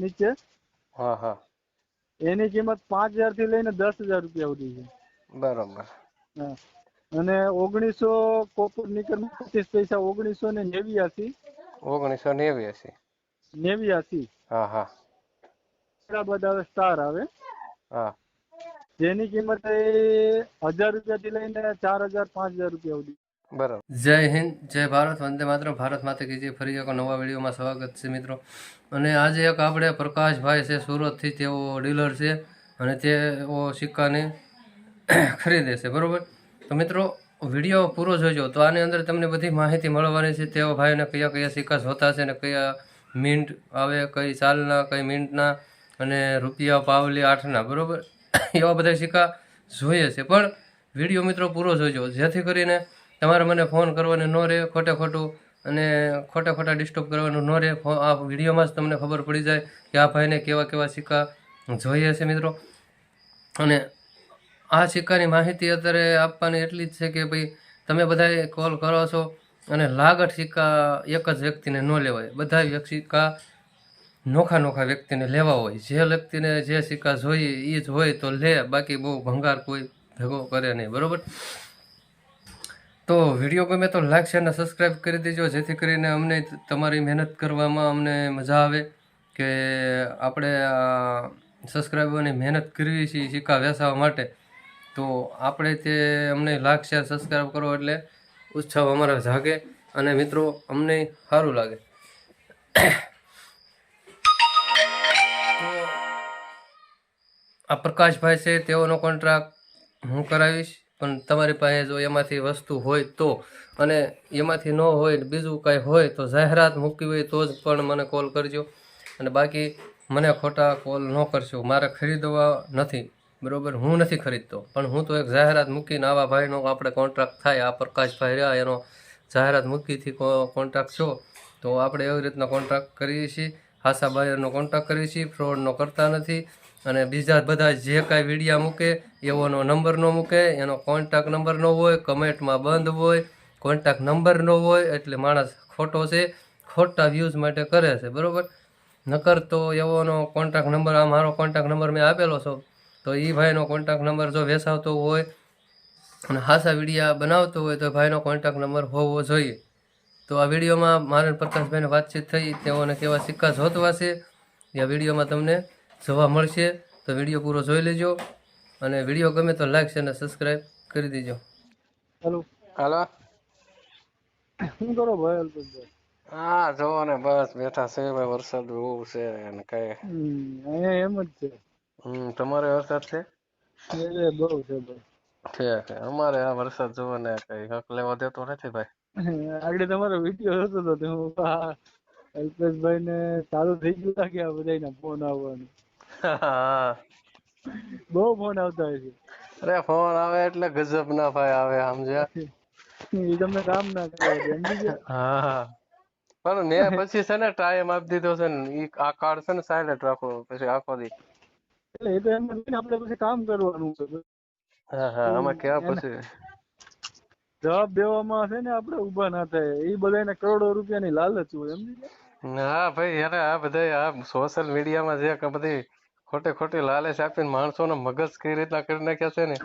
નીચે. હા હા. એની કિંમત પાંચ હજારથી લઈને દસ હજાર રૂપિયા સુધી છે. બરોબર. હા. અને ઓગણીસો કોપર નીકળ પચીસ પૈસા ઓગણીસો ને નેવ્યાસી. ઓગણીસો નેવ્યાસી. નેવ્યાસી. હા હા. હૈદરાબાદ આવે સ્ટાર આવે. હા. જેની કિંમત એ હજાર રૂપિયા થી લઈને ચાર હજાર પાંચ હજાર રૂપિયા સુધી. બરોબર. જય હિન્દ, જય ભારત, વંદે માત્ર ભારત માતા કીજે ફરી એક નવા વિડીયોમાં સ્વાગત છે મિત્રો. અને આજે એક આપણે પ્રકાશભાઈ છે, સુરતથી તેઓ ડીલર છે અને તેઓ સિક્કાને ખરીદે છે, બરાબર? તો મિત્રો, વીડિયો પૂરો જોજો. તો આની અંદર તમને બધી માહિતી મળવાની છે. તેઓ ભાઈને કયા કયા સિક્કા જોતા છે અને કયા મિન્ટ આવે, કઈ ચાલના કઈ મિન્ટના અને રૂપિયા પાવલી આઠના, બરાબર? એવા બધા સિક્કા જોઈએ છે. પણ વીડિયો મિત્રો પૂરો જોજો. જેથી કરીને તમારે મને ફોન કરવાનો ન રહે, ખોટે ખોટું અને ખોટા ખોટા ડિસ્ટર્બ કરવાનું ન રહે આ વિડીયોમાં જ તમને ખબર પડી જાય કે આ ભાઈને કેવા કેવા સિક્કા જોઈએ છે મિત્રો. અને આ સિક્કાની માહિતી અત્યારે આપવાની એટલી જ છે કે ભાઈ, તમે બધાએ કોલ કરો છો અને લાગટ સિક્કા એક જ વ્યક્તિને ન લેવાય. બધા સિક્કા નોખા નોખા વ્યક્તિને લેવા હોય. જે વ્યક્તિને જે સિક્કા જોઈએ એ જ હોય તો લે. બાકી બહુ ભંગાર કોઈ ભેગો કરે નહીં. બરોબર? તો વીડિયો ગમે તો લાઈક, શેર અને સબસ્ક્રાઈબ કરી દેજો, જેથી કરીને અમને તમારી મહેનત કરવામાં અમને મજા આવે કે આપણે સબસ્ક્રાઈબરની મહેનત કરવી છે સિક્કા વેસાવા માટે. તો આપણે તે અમને લાઈક, શેર સબસ્ક્રાઈબ કરો એટલે ઉત્સાહ અમારા જાગે અને મિત્રો, અમને સારું લાગે. આ પ્રકાશભાઈ છે, તેઓનો કોન્ટ્રાક્ટ હું કરાવીશ. પણ તમારી પાસે જો એમાંથી વસ્તુ હોય તો, અને એમાંથી ન હોય બીજું કાંઈ હોય તો જાહેરાત મૂકી હોય તો જ પણ મને કોલ કરજો. અને બાકી મને ખોટા કોલ ન કરશો, મારે ખરીદવા નથી. બરાબર? હું નથી ખરીદતો. પણ હું તો એક જાહેરાત મૂકીને આવા ભાઈનો આપણે કોન્ટ્રાક્ટ થાય, આ પ્રકાશભાઈ રહ્યા, એનો જાહેરાત મૂકીથી કોન્ટ્રાક્ટ છો, તો આપણે એવી રીતના કોન્ટ્રાક્ટ કરીએ છીએ. હાસા બાયરનો કોન્ટ્રાક્ટ કરીએ છીએ ફ્રોડનો કરતા નથી. અને બીજા બધા જે કાંઈ વિડીયા મૂકે એવોનો નંબર ન મૂકે, એનો કોન્ટેક નંબર ન હોય કમેન્ટમાં બંધ હોય કોન્ટેક્ટ નંબર ન હોય, એટલે માણસ ખોટો છે, ખોટા વ્યૂઝ માટે કરે છે, બરાબર? નકર તો એવોનો કોન્ટેક્ટ નંબર આ મારો કોન્ટેક્ટ નંબર મેં આપેલો છો, તો એ ભાઈનો કોન્ટેક્ટ નંબર જો વેસાવતો હોય અને હાસા વિડીયા બનાવતો હોય, તો ભાઈનો કોન્ટેક્ટ નંબર હોવો જોઈએ. તો આ વિડીયોમાં મારે પ્રકાશભાઈને વાતચીત થઈ, તેઓને કેવા સિક્કા જોતવા છે, એ વિડીયોમાં તમને જોવા મળશે તો વીડિયો પૂરો જોઈ લેજો અને વીડિયો ગમે તો લાઈક અને સબસ્ક્રાઈબ કરી દેજો. હેલો. હાલો. શું કરો ભાઈ અલ્પેશભાઈ? હા જોવો ને બસ બેઠા છે ભાઈ વરસાદ બહુ છે અને કઈ. અહીંયા એમ જ છે. હમ તમારે વરસાદ છે? એટલે બહુ છે ભાઈ છે અમારે આ વરસાદ જોવો ને કઈ હક લેવા દેતો નથી ભાઈ. આગળ તમારો વીડિયો હતો તો હું અલ્પેશભાઈ ને ચાલુ થઈ ગયું લાગે કે આ બધાના ફોન આવવાનું. બહુ ફોન આવતા હોય છે. અરે ફોન આવે એટલે ગજબ ના ભાઈ આવે સમજ્યા? એ તમને કામ ના કરે હા. પણ મેં પછી છે ને ટાઈમ આપી દીધો છે ને આ કાર્ડ છે ને સાયલેન્ટ રાખો પછી આખો દી. એટલે એ તો એમ નથી આપણે પછી કામ કરવાનું છે. હા હા આમાં કેવા પછી? જવાબ દેવામાં છે ને આપણે ઊભા ના થાય. એ બધાને કરોડો રૂપિયાની લાલચ હોય સમજી ગયા? હા ભાઈ યાર આ બધા આ સોશિયલ મીડિયામાં જે બધી ખોટી ખોટી લાલચ આપીને માણસોનો મગજ કઈ રીતના કરી નાખ્યા છે ને?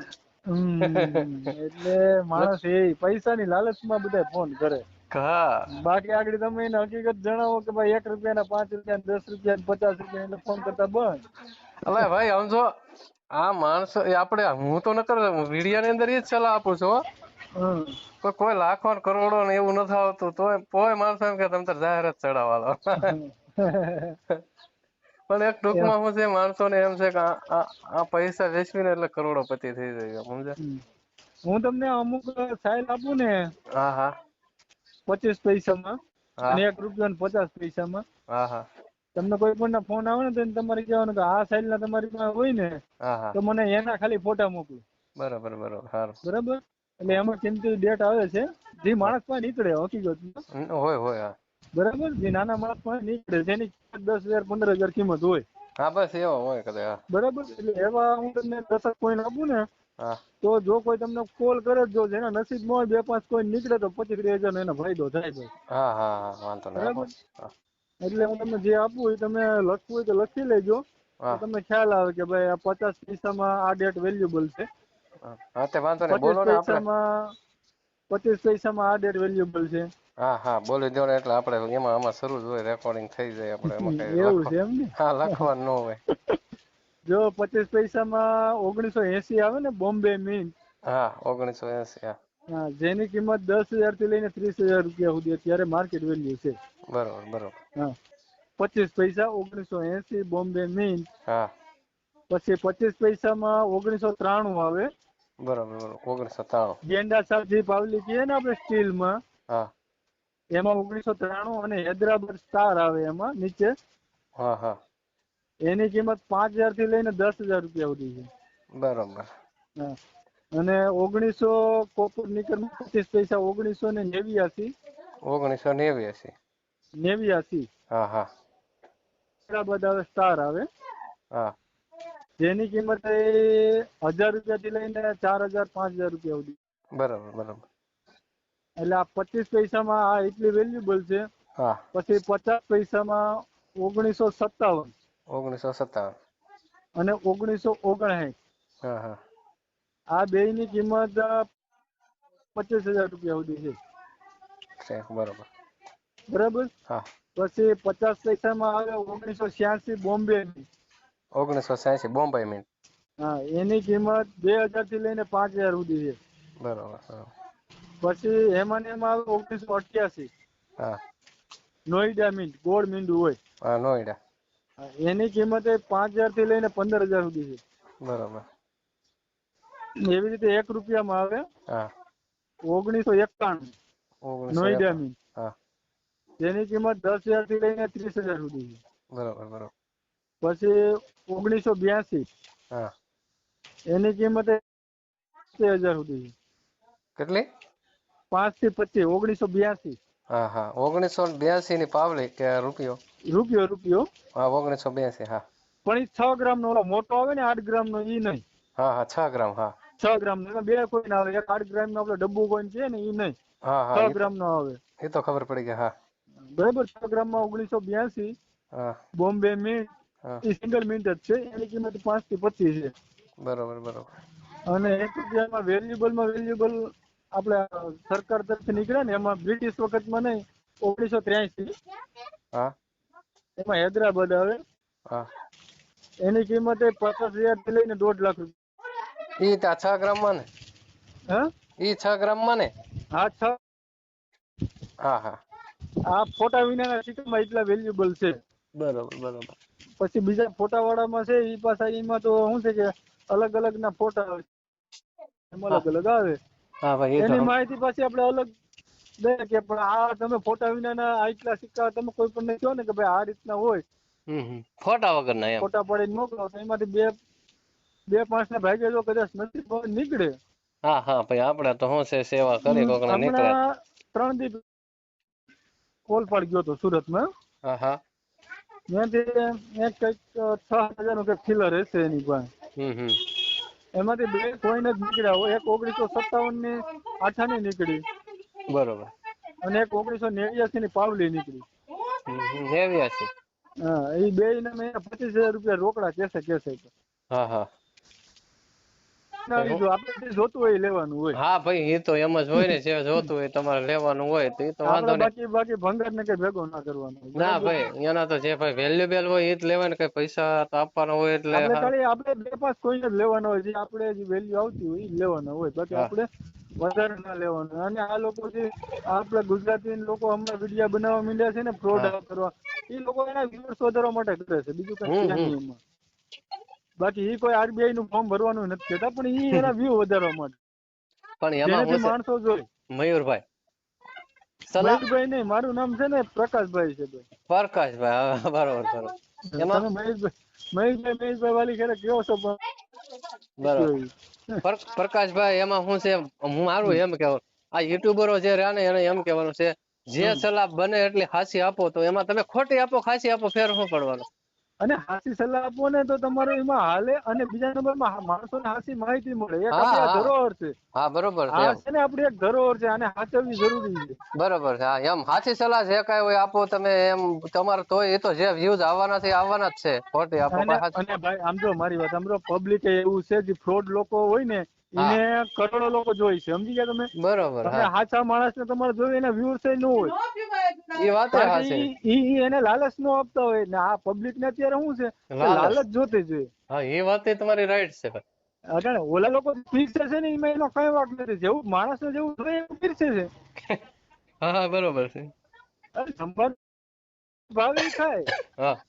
એટલે માણસ એ પૈસાની લાલચમાં બધા ફોન કરે. હા. બાકી આગળ તમે એને હકીકત જણાવો કે ભાઈ એક રૂપિયા ના પાંચ રૂપિયા દસ રૂપિયા ને પચાસ રૂપિયા એટલે ફોન કરતા બંધ. અલા ભાઈ સમજો આ માણસો આપડે આપણે હું તો નકર વીડિયા ની અંદર એ જ સલાહ આપું છું તો કોઈ લાખો ને કરોડો ને એવું નથી આવતું તોય કોઈ માણસો એમ કે તમે જાહેરાત ચડાવવા પણ એક ટૂંકમાં શું છે માણસોને એમ છે કે આ પૈસા વેચવીને એટલે કરોડોપતિ થઈ જાય સમજે હું તમને અમુક સાઈલ આપું ને હા હા. પચીસ પૈસામાં અને એક રૂપિયા ને પચાસ પૈસામાં. હા હા. તમને કોઈ પણ ફોન આવે ને તો તમારે કહેવાનું કે આ સાઇલ ના તમારી પાસે હોય ને હા હા. તો મને એના ખાલી ફોટા મોકલો. બરાબર બરાબર. સારું બરાબર? એટલે એમાં કિંમતી ડેટ આવે છે. જે માણસ પાસે નીકળે હકીકત હોય હોય હા. બરાબર? જે નાના માણસ પાસે નીકળે જેની કિંમત દસ હજાર પંદર હજાર કિંમત હોય. હા બસ એવા હોય કદાચ બરાબર? એટલે એવા હું તમને દસક કોઈન આપું ને તો જો કોઈ તમને કોલ કરે જ જેના નસીબમાં હોય બે પાંચ કોઈ નીકળે તો પચીસ ત્રીસ હજાર એનો ફાયદો થાય ભાઈ હા હા વાંધો બરાબર. એટલે હું તમને જે આપું એ તમે લખવું હોય તો લખી લેજો. તમને ખ્યાલ આવે કે ભાઈ આ પચાસ પૈસામાં આ ડેટ વેલ્યુબલ છે. હા. હા તે વાંધો નહીં પચીસ બોલો ને આપણે. પચીસ પૈસામાં આ ડેટ વેલ્યુબલ છે. હા હા બોલી દો ને એટલે આપણે એમાં આમાં શરૂ જ હોય રેકોર્ડિંગ થઈ જાય આપણે એમાં કઈ એવું છે એમ ને? હા લખવાનું ન હોય. જો પચીસ પૈસામાં ઓગણીસો એસી આવે ને બોમ્બે મીન હા ઓગણીસો એસી હા. હા જેની કિંમત દસ હજારથી લઈને ત્રીસ હજાર રૂપિયા સુધી અત્યારે માર્કેટ વેલ્યુ છે. બરોબર બરોબર. હા પચીસ પૈસા ઓગણીસો એસી બોમ્બે મીન હા. પછી પચીસ પૈસામાં ઓગણીસો ત્રાણું આવે. બરોબર બરોબર ઓગણીસો ત્રાણું. ગેંડા સાહેબ જે પાવલી કહીએ ને આપણે સ્ટીલમાં હા. એમાં ઓગણીસો ત્રાણું અને હૈદરાબાદ સ્ટાર આવે એમાં નીચે. હા હા. એની કિંમત પાંચ હજારથી લઈને દસ હજાર રૂપિયા સુધી છે. બરોબર. અને ઓગણીસો કોપર નીકર પચીસ પૈસા ઓગણીસો ને નેવ્યાસી. ઓગણીસો નેવ્યાસી. નેવ્યાસી. હા હા. હૈદરાબાદ આવે સ્ટાર આવે. હા. જેની કિંમત એ હજાર રૂપિયા થી લઈને ચાર હજાર પાંચ હજાર રૂપિયા સુધી. બરાબર બરોબર. એટલે આ પચીસ પૈસામાં આ એટલી વેલ્યુબલ છે. હા. પછી પચાસ પૈસામાં ઓગણીસો સત્તાવન. ઓગણીસો સત્તાવન. અને ઓગણીસો ઓગણસાઠ. હા હા. આ બે ની કિંમત પચીસ હજાર રૂપિયા સુધી છે. બરોબર. બરાબર? હા. પછી પચાસ પૈસામાં આવે ઓગણીસો છ્યાસી બોમ્બે ઓગણીસો છ્યાસી બોમ્બે મિન્ટ હા એની કિંમત બે હજારથી લઈને પાંચ હજાર સુધી છે. બરોબર બરોબર. પછી એમાં ને એમાં ઓગણીસો અઠ્યાસી. હા. નોઈડા મિન્ટ ગોળ મીંડું હોય. હા નોઈડા. એની કિંમત પાંચ હજારથી લઈને પંદર હજાર સુધી છે. બરોબર. એવી રીતે એક રૂપિયામાં આવે હા. ઓગણીસો એકાણું. નોઈડા મિન્ટ હા. જેની કિંમત દસ હજારથી લઈને ત્રીસ હજાર સુધી છે. બરોબર બરોબર. પછી ઓગણીસો બ્યાસી. હા. એની કિંમત હજાર સુધી છે. કેટલી? પાંચથી પચીસ ઓગણીસો બ્યાસી. હા હા. ઓગણીસો બ્યાસી ની પાવલી કે રૂપિયો? રૂપિયો રૂપિયો. હા ઓગણીસો બ્યાસી હા. પણ એ છ ગ્રામ નો મોટો આવે ને આઠ ગ્રામ નો ઈ નહીં. હા હા છ ગ્રામ હા. છ ગ્રામ નો બે કોઈ ના આવે. એક આઠ ગ્રામ નો આપડે ડબ્બુ કોઈ છે ને ઈ નહીં. હા હા છ ગ્રામ નો આવે. એ તો ખબર પડી ગઈ હા. બરાબર છ ગ્રામમાં ઓગણીસો બ્યાસી બોમ્બે મિન્ટ એ સિંગલ મિન્ટ જ છે. એની કિંમત પાંચથી પચીસ છે. બરોબર બરોબર. અને એક રૂપિયામાં વેલ્યુબલમાં વેલ્યુબલ આપણે સરકાર તરફથી નીકળ્યા ને એમાં બ્રિટિશ વખતમાં નહીં ઓગણીસો ત્ર્યાસી હા. એમાં હૈદરાબાદ આવે. હા. એની કિંમત એ પચાસ હજારથી લઈને દોઢ લાખ રૂપિયા. ઈ તા છ ગ્રામમાં ને? હા? ઈ છ ગ્રામમાં ને? હા છ. હા હા. આ ફોટા વિનાના સિક્કામાં એટલા વેલ્યુબલ છે. બરોબર બરોબર. પછી બીજા ફોટા વાળામાં છે ઈ પાછા એમાં તો શું છે કે અલગ અલગ ના ફોટા એમાં અલગ અલગ આવે. હા ભાઈ એની માહિતી પાછી આપણે અલગ દે કે પણ આ તમે ફોટા વિનાના આટલા સિક્કા તમે કોઈ પણ ને કહો ને કે ભાઈ આ રીતના હોય. ફોટા વગર ના એમ. ફોટા પાડીને મોકલો તો એમાંથી બે બે પાંચ ના ભાગે જો કદાચ નથી નીકળે. હા હા ભાઈ આપણે તો શું છે સેવા કરી કોક ને નીકળે. ત્રણ દી કોલપાડ ગયો તો સુરતમાં. હા હા. ત્યાંથી એક કંઈક છ હજારનું કંઈક ખીલર હશે એની પાસે. હમ હમ. એમાંથી બે કોઈન જ નીકળ્યા હોય. એક ઓગણીસો સત્તાવનની આઠાની નીકળી. બરોબર. અને એક ઓગણીસો નેવ્યાસી ની પાવલી નીકળી. નેવ્યાસી. હા એ બે ને મેં પચીસ હજાર રૂપિયા રોકડા કેસે કેસે. હા હા. જોતું હોય લેવાનું હોય. હા ભાઈ એ તો એમ જ હોય ને જે જોતું હોય તમારે લેવાનું હોય તો એ તો વાંધો બાકી બાકી ભંગાર ને કઈ ભેગો ના કરવાનો હોય. ના ભાઈ એના તો જે ભાઈ વેલ્યુબેલ હોય એ જ લેવાય કઈ પૈસા તો આપવાના હોય એટલે આપણે બે પાંચ કોઈને જ લેવાના હોય જે આપણે જે વેલ્યુ આવતી હોય એ લેવાના હોય. બાકી આપણે વધારે ના લેવાનું. અને આ લોકો જે આપણે ગુજરાતી લોકો હમણાં વિડીયા બનાવવા માંડ્યા છે ને ફ્રોડ કરવા. એ લોકો એના વ્યુઅર્સ વધારવા માટે કરે છે. બીજું કઈ હમ, છે હમ. નહીં એમાં બાકી એ કોઈ આરબીઆઈ નું ફોર્મ ભરવાનું નથી કેતા પણ એ એના વ્યૂ વધારવા માટે. પણ એમાં હું માણસો જોઈ. મયુરભાઈ મહેશભાઈ નહીં મારું નામ છે ને પ્રકાશભાઈ છે ભાઈ પ્રકાશભાઈ બરોબર બરોબર. એમાં મહેશભાઈ મહેશભાઈ મહેશભાઈ વાલી ખેડે કેવો છો બરોબર. પ્રકાશભાઈ એમાં શું છે હું મારું એમ કેવું આ યુટ્યુબરો જે રહ્યા ને એને એમ કહેવાનું છે જે. સલાહ બને એટલી ખાસી આપો તો એમાં તમે ખોટી આપો ખાસી આપો ફેર શું પડવાનો. અને હાસી સલાહ આપો ને તો તમારો એમાં હાલે અને બીજા નંબરમાં માણસોને હાસી માહિતી મળે. એક હા, આપણી આ ધરોહર છે. હા બરોબર છે છે ને આપણી એક ધરોહર છે આને સાચવવી જરૂરી છે. બરોબર છે હા એમ. હાસી સલાહ જે કાંઈ હોય આપો તમે એમ. તમારે તો એ તો જે વ્યૂઝ આવવાના છે આવવાના જ છે. ખોટી આપો અને ભાઈ આમ જો મારી વાત આમ પબ્લિક એવું છે જે ફ્રોડ લોકો હોય ને એને કરોડો લોકો જોઈ છે. સમજી ગયા તમે? બરોબર તમે માણસ ને તમારે જોયું એના વ્યૂઝ ન હોય. એ વાત ઈ- એને લાલચ નો આપતા હોય ને આ પબ્લિક ને અત્યારે શું છે? લાલચ. જોતી જોઈએ હા એ વાત તમારી રાઈટ છે અટાણે ઓલા લોકો પીરસે છે ને એમાં એનો કઈ વાક નથી. જેવું માણસને જેવું જોઈએ એવું પીરસે છે. હા હા બરોબર છે. અરે જમવાનું ભાવે ઈ ખાય. હા.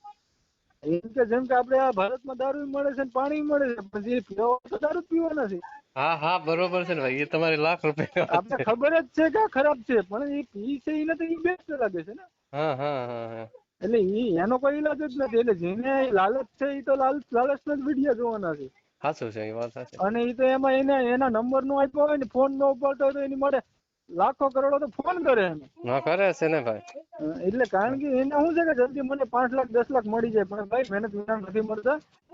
એમ કે જેમ કે આપણે આ ભારતમાં દારૂ મળે છે ને પાણી મળે છે પછી પીવા તો દારૂ જ પીવાના છે. હા હા બરોબર છે ને ભાઈ એ તમારી લાખ રૂપિયા આપણે ખબર જ છે કે ખરાબ છે પણ એ પી છે એને તો એ બેસ્ટ લાગે છે ને. હા હા હા હા. એટલે એ એનો કોઈ ઈલાજ જ નથી એટલે જેને લાલચ છે એ તો લાલચ લાલચના જ વીડિયો જોવાના છે. સાચું છે એ વાત સાચી. અને એ તો એમાં એને એના નંબર નો આપ્યો હોય ને ફોન નો ઉપાડતો હોય તો એની માટે લાખો કરોડો તો ફોન કરે એને ના કરે છે ને ભાઈ. એટલે કારણ કે એને શું છે કે જલ્દી મને પાંચ લાખ દસ લાખ મળી જાય પણ ભાઈ મહેનત વિના નથી મળતા. હા હા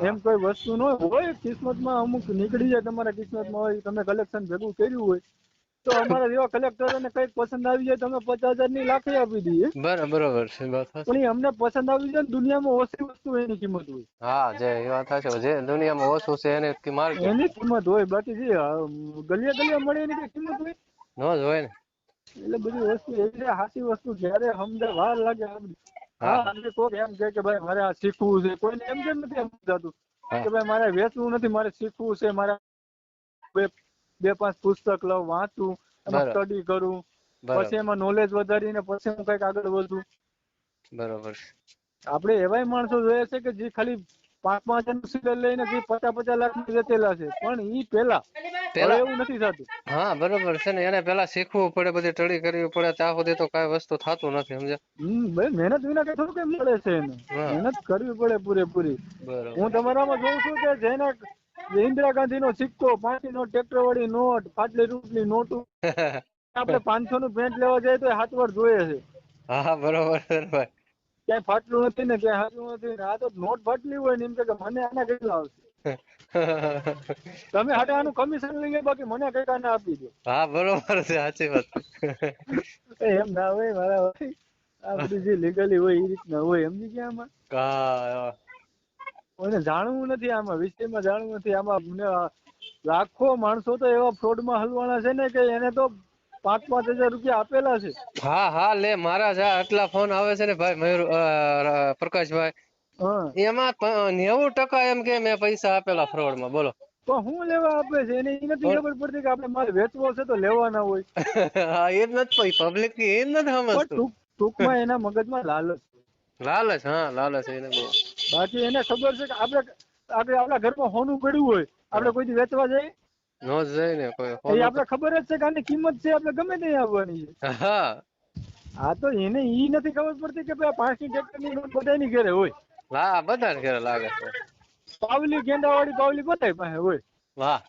એમ કોઈ વસ્તુ ન હોય કિસ્મતમાં અમુક નીકળી જાય તમારા કિસ્મતમાં હોય તમે કલેક્શન ભેગું કર્યું હોય તો અમારા જેવા કલેક્ટરોને કંઈક પસંદ આવી જાય તમે પચાસ હજારની લાખે આપી દઈએ. બરાબર છે વાત પણ અમને પસંદ આવી જાય દુનિયામાં ઓછી વસ્તુ એની કિંમત હોય. હા જે એ વાત છે જે દુનિયામાં ઓછું છે એને માર્કેટ એની કિંમત હોય બાકી જે ગલિયા ગલિયા મળે એની કઈ કિંમત હોય? નો જ હોય ને. એટલે બધી વસ્તુ એવી સાચી વસ્તુ જ્યારે સમજે વાર લાગે સમજે. હા. અને કોક એમ કહે કે ભાઈ મારે આ શીખવું છે. કોઈને એમ કેમ નથી સમજાતું હા. કે ભાઈ મારે વેચવું નથી મારે શીખવું છે મારે બે બે પાંચ પુસ્તક લઉં વાંચું એમાં સ્ટડી કરું પછી એમાં નોલેજ વધારીને પછી હું કંઈક આગળ વધું. બરોબર. આપણે એવાય માણસો જોઈએ છે કે જે ખાલી પાંચ પાંચ સિરિયલ લઈને જે પચાસ પચાસ લાખ વેચેલા છે પણ ઈ પેલા પેલા એવું નથી થતું. હા બરોબર છે ને એને પેલા શીખવું પડે બધી ટળી કરવી પડે ત્યાં સુધી તો કઈ વસ્તુ થતું નથી સમજ્યા? મહેનત વિના કઈ થોડું કેમ મળે છે એને? મહેનત કરવી પડે પૂરેપૂરી. બરોબર. હું તમારામાં જોઉં છું કે જેને ઇન્દિરા ગાંધી નો સિક્કો પાંચી નો ટ્રેક્ટર વાળી નોટ પાટલી રૂપની નોટ આપણે પાંચસો નું પેન્ટ લેવા જાય તો હાથ વાર જોઈએ છે. હા બરોબર છે ભાઈ ક્યાંય ફાટલું નથી ને ક્યાંય હાથું નથી ને આ તો નોટ ફાટલી હોય ને એમ કે મને આના કેટલા આવશે? તમે હાટે આનું કમિશન લઈ ગયા બાકી મને કઈ આને આપી દો. હા બરોબર છે સાચી વાત. એમ ના હોય મારા ભાઈ આ બધી જે લીગલી હોય એ રીતના હોય સમજી ગયા આમાં? હા જાણવું નથી આમાં વિષયમાં જાણવું નથી આમાં. મને લાખો માણસો તો એવા ફ્રોડમાં હલવાના છે ને કે એને તો પાંચ પાંચ હજાર રૂપિયા આપેલા છે. હા હા લે મારા છે આટલા ફોન આવે છે ને ભાઈ મયુર પ્રકાશભાઈ. એમાં નેવું ટકા એમ કે મેં પૈસા આપેલા ફ્રોડમાં બોલો. તો હું લેવા આપે છે? એને નથી ખબર પડતી કે આપણે માલ વેચવો છે તો લેવાના હોય. હા એ જ નથી પબ્લિક એ જ નથી સમજતું. ટૂંકમાં એના મગજમાં લાલચ લાલચ હા લાલચ એને બહુ. બાકી એને ખબર છે કે આપણે આપણે આપણા ઘરમાં હોનું પડ્યું હોય આપણે કોઈ વેચવા જઈએ? નો જ જાય ને કોઈ એ આપણે ખબર જ છે કે આની કિંમત છે આપણે ગમે તે આવવાની છે. હા તો એને ઈ નથી ખબર પડતી કે ભાઈ પાંચની ટ્રેક્ટરની નોટ બધાની ઘરે હોય. હા બધા ઘરે લાગે છે. પાવલી ગેંડાવાળી પાવલી બધાય પાસે હોય. વાહ.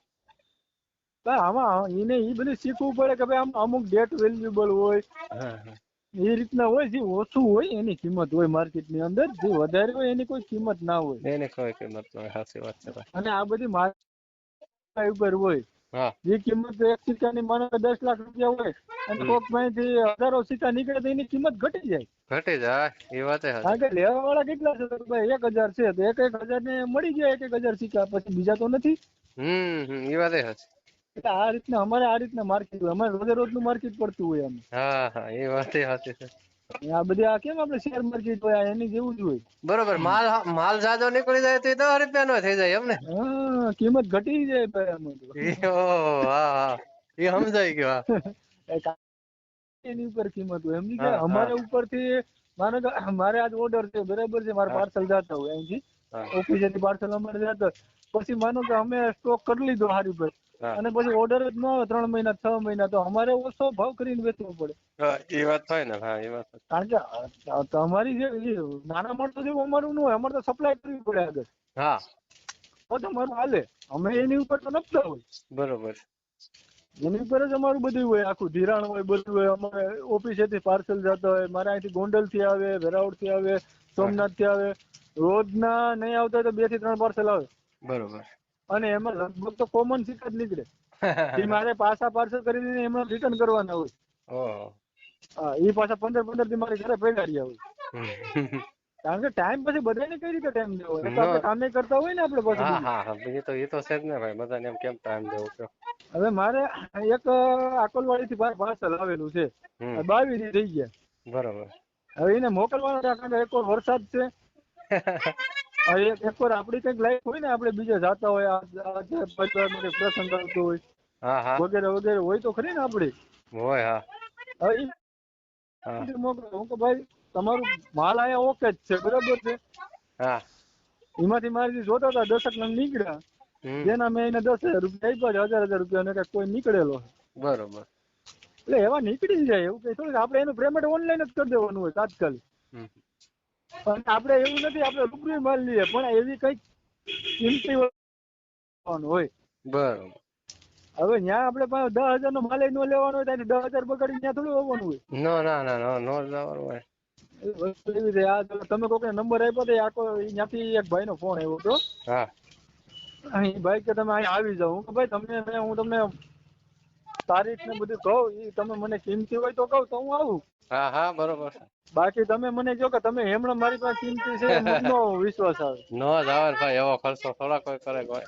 ભાઈ આમાં એને ઈ બધું શીખવું પડે કે ભાઈ આમ અમુક ડેટ વેલ્યુએબલ હોય. એ રીતના હોય જે ઓછું હોય એની કિંમત હોય માર્કેટની અંદર. જે વધારે હોય એની કોઈ કિંમત ના હોય. એને કોઈ કિંમત ના હોય સાચી વાત છે. અને આ બધી માર્કેટ ઉપર હોય. જે કિંમત એક સિક્કાની માનો દસ લાખ રૂપિયા હોય અને કોક પાસેથી હજારો સિક્કા નીકળે તો એની કિંમત ઘટી જાય. ઘટી જાય એ વાત કે લેવા વાળા કેટલા છે? તો ભાઈ એક હજાર છે તો એક એક હજાર ને મળી જાય એક એક હજાર સિક્કા પછી બીજા તો નથી. હમ એ વાત એટલે આ રીતના અમારે આ રીતના માર્કેટ હોય. અમારે રોજે રોજનું માર્કેટ પડતું હોય એમ. હા હા એ વાત સાચી છે. આ બધી આ કેમ આપણે શેર માર્કેટ હોય એની જેવું જ હોય? બરોબર માલ માલ જાજો નીકળી જાય તો એ દસ રૂપિયા નો થઈ જાય એમને કિંમત ઘટી જાય એ સમજાઈ ગયું એની ઉપર કિંમત હોય. સમજી કે. અમારે ઉપરથી માનો કે મારે આજ ઓર્ડર છે બરાબર છે મારે પાર્સલ જતા હોય અહીંથી. ઓફિસે થી પાર્સલ અમારે જતા પછી માનો કે અમે સ્ટોક કરી લીધો હારી પર. અને પછી ઓર્ડર જ ન આવે ત્રણ મહિના છ મહિના તો અમારે ઓછો ભાવ કરીને વેચવો પડે. એ વાત થાય ને હા એ વાત કારણ કે તમારી જે જે નાના માણસો જેવું અમારું ન હોય અમારે તો સપ્લાય કરવી પડે આગળ. હા. તો તમારું હાલે. અમે એની ઉપર તો નપતા હોય. બરોબર. એની ઉપર જ અમારું બધું હોય આખું ધિરાણ હોય બધું હોય. અમારે ઓફિસેથી પાર્સલ જતા હોય મારે અહીંથી ગોંડલથી આવે વેરાવળથી આવે સોમનાથથી આવે. રોજના નહીં આવતા હોય તો બેથી ત્રણ પાર્સલ આવે. બરોબર. અને એમાં લગભગ તો કોમન સીટ જ નીકળે. એ મારે પાછા પાર્સલ કરી દઈને એમાં રિટર્ન કરવાના હોય. એ પાછા પંદર પંદરથી મારી ઘરે પડ્યા રહ્યા કારણ કે ટાઈમ પછી બધાને કઈ રીતે ટાઈમ દેવો? એ તો આપણે કામે કરતા હોય ને આપણે હા પછી. હા હા એ તો એ તો છે જ ને ભાઈ બધાને એમ કેમ ટાઈમ દેવો હવે મારે એક આકોલવાડી થી બહાર પાર્સલ આવેલું છે. બાવીસ થઈ ગયા. બરોબર. હવે એને મોકલવાના કારણ કે એક વાર વરસાદ છે. હવે એક એક વાર આપણી કંઈક લાઈફ હોય ને આપણે બીજે જાતા હોય આ- આ પરિવારમાં કંઈક પ્રસંગ આવતો હોય હા હા. વગેરે વગેરે હોય તો ખરી ને આપડી હોય હા. હવે ઈ હા. રીતે મોકલો. કે ભાઈ તમારું માલ આયા ઓકે જ છે બરાબર છે. હા. એમાંથી મારે જોતા હતા દસક નંગ નીકળ્યા જેના મેં એને દસ હજાર રૂપિયા આપ્યા છે હજાર હજાર રૂપિયા અને કોઈ નીકળેલો બરોબર. એટલે એવા નીકળી જાય એવું કઈ આપણે એનું પેમેન્ટ ઓનલાઈન જ કરી દેવાનું હોય તાત્કાલિક. અને આપણે એવું નથી આપણે રૂબરૂ માલ લઈએ પણ એવી કંઈક કિંમતી હોય. બરોબર. હવે ત્યાં આપણે પાસે દસ હજાર નો માલ નો લેવાનો હોય ત્યાંથી દસ હજાર બગાડી ત્યાં થોડું આવવાનું હોય. નો ના ના નો નો જવાનું હોય. વસ્તુ એવી છે આ તમે કોઈને નંબર આપ્યો તો આખો ત્યાંથી એક ભાઈનો ફોન આવ્યો હતો. હા. અહીં ભાઈ કે તમે અહીં આવી જાઓ. હું ભાઈ તમને હું તમને તારીખ ને બધું કહું એ તમે મને કિંમતી હોય તો કહું તો હું આવું. હા હા બરોબર બાકી તમે મને જો કે તમે હમણાં મારી પાસે કિંમતી છે નો વિશ્વાસ આવે. નો જાવર ભાઈ એવો ખર્ચો થોડા કોઈ કરે કોઈ.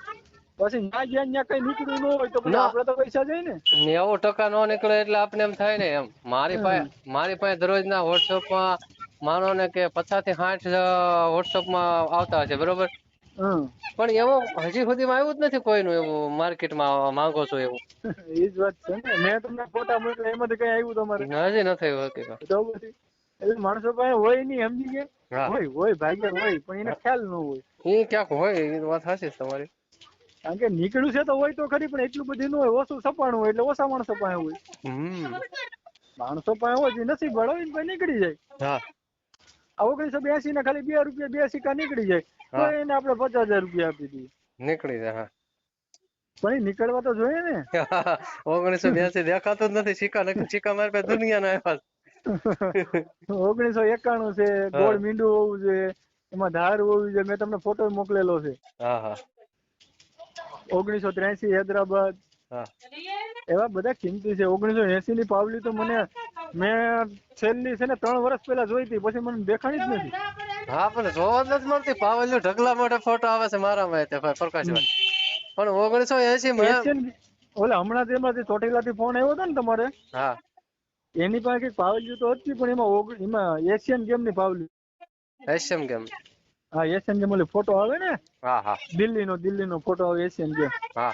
પછી ના ગયા ત્યાં કઈ નીકળ્યું ન હોય તો પછી ના. આપણે તો પૈસા જાય ને. નેવું ટકા નો નીકળે એટલે આપણે એમ થાય ને એમ. મારી પાસે મારી પાસે દરરોજના વોટ્સઅપમાં માનો ને કે પચાસથી સાઠ વોટ્સઅપમાં આવતા હશે બરોબર? પણ એવો હજી સુધીમાં આવ્યું જ નથી કોઈનું એવું માર્કેટમાં માંગો છો એવું. એ જ વાત છે ને. મેં તમને ફોટા મોકલ્યા એમાંથી કઈ આવ્યું તમારે? હજી નથી થયું હકીકત. એટલે માણસો પાસે હોય નહીં સમજી ગયા? હોય હોય ભાગ્ય હોય પણ એને ખ્યાલ ન હોય. હું ક્યાંક હોય એ વાત હશે તમારી. કારણ કે નીકળ્યું છે તો હોય તો ખરી પણ એટલું બધું ન હોય. ઓછું સપાણું હોય એટલે ઓછા માણસો પાસે હોય. માણસો પાસે હોય જે નસીબ વાળો હોય ને નીકળી જાય. હા. આ ઓગણીસો બ્યાસી ના ખાલી બે રૂપિયા બે સિક્કા નીકળી જાય. તો એને આપણે પચાસ હજાર રૂપિયા આપી દઈએ. નીકળી જાય હા. પણ નીકળવા તો જોઈએ ને. ઓગણીસો બ્યાસી દેખાતો જ નથી. સિક્કા નથી સિક્કા મારી પાસે દુનિયાના આવ્યા છે. ઓગણીસો એકાણું છે ગોળ મીંડું હોવું જોઈએ એમાં ધાર હોવી જોઈએ મેં તમને ફોટો મોકલેલો છે. ઓગણીસો ત્ર્યાસી હૈદરાબાદ. એવા બધા કિંમતી છે. ઓગણીસો એસી ની પાવલી તો મને મેં છેલ્લી છે ને ત્રણ વર્ષ પહેલા જોઈ હતી પછી મને દેખાણી જ નથી. હા પણ જોવા જ નથી મળતી. પાવલી ઢગલા મોટે ફોટો આવે છે મારા તે ભાઈ પ્રકાશભાઈ. પણ ઓગણીસો એસી માં ઓલા હમણાં તેમાંથી ચોટીલા થી ફોન આવ્યો હતો ને તમારે? હા. એની પાસે કંઈક પાવલી તો હતી પણ એમાં ઓગ- એમાં એશિયન ગેમની પાવલી એશિયન ગેમ હા એશિયન ગેમ ઓલી ફોટો આવે ને? હા હા. દિલ્હી નો દિલ્હી નો ફોટો આવે એશિયન ગેમ હા.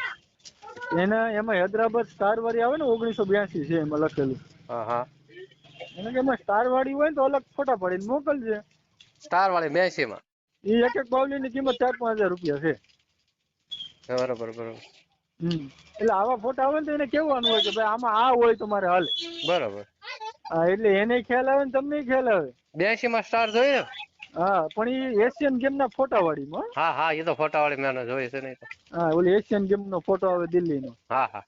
એના એમાં હૈદરાબાદ સ્ટાર વાળી આવે ને ઓગણીસો બ્યાસી છે એમાં લખેલું. હા હા. એને કે એમાં સ્ટાર વાળી હોય ને તો અલગ ફોટા પાડીને મોકલજે. સ્ટાર વાળી બ્યાસી માં એ એક એક બાવલી ની કિંમત ચાર પાંચ હજાર રૂપિયા છે. બરોબર બરોબર. હમ. એટલે આવા ફોટા આવે ને તો એને કહેવાનું હોય કે ભાઈ આમાં આ હોય તો મારે હાલે. બરોબર. હા એટલે એને ખ્યાલ આવે ને તમને ખ્યાલ આવે. બ્યાસી માં સ્ટાર જોઈએ હા પણ એ એશિયન ગેમ ના ફોટા વાળી માં હા હા એ તો ફોટા વાળી મેં જોઈ છે નહીં હા ઓલી એશિયન ગેમ નો ફોટો આવે દિલ્હી નો હા હા.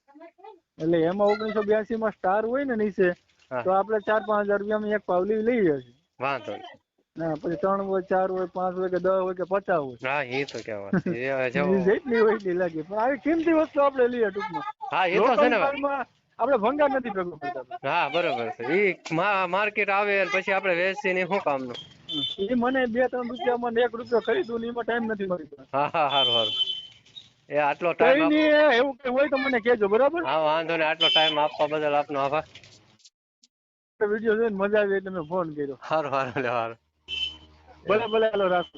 એટલે એમાં ઓગણીસો બ્યાસી માં સ્ટાર હોય ને નીચે તો આપણે ચાર પાંચ હજાર રૂપિયામાં એક પાવલી લઈ જશે. વાંધો નહીં. હા પછી ત્રણ હોય ચાર હોય પાંચ હોય કે દસ હોય કે પચાસ હોય. હા એ તો કેવા એ હવે જેવો ઈ જેટલી હોય એટલી લાગે. પણ આવી કિંમતી વસ્તુ આપણે લઈએ ટૂંકમાં. હા એ તો છે ને. લોકલ ભાઈ માલમાં આપણે ભંગાર નથી ભેગો કરતા. હા બરોબર છે. ઈ માર્કેટ આવે અને પછી આપણે વેચી ને શું કામનું? એ મને બે ત્રણ રૂપિયા મને એક રૂપિયો ખરીદું ને એમાં ટાઈમ નથી મારી હા હા સારું સારું એ આટલો ટાઈમ નહીં એવું કઈ હોય તો મને કેજો બરાબર? હા વાંધો નહીં. આટલો ટાઈમ આપવા બદલ આપનો આભાર. વીડિયો જોઈને મજા આવી એટલે મેં ફોન કર્યો. સારું સારું સારું ભલે ભલે હાલો રાખો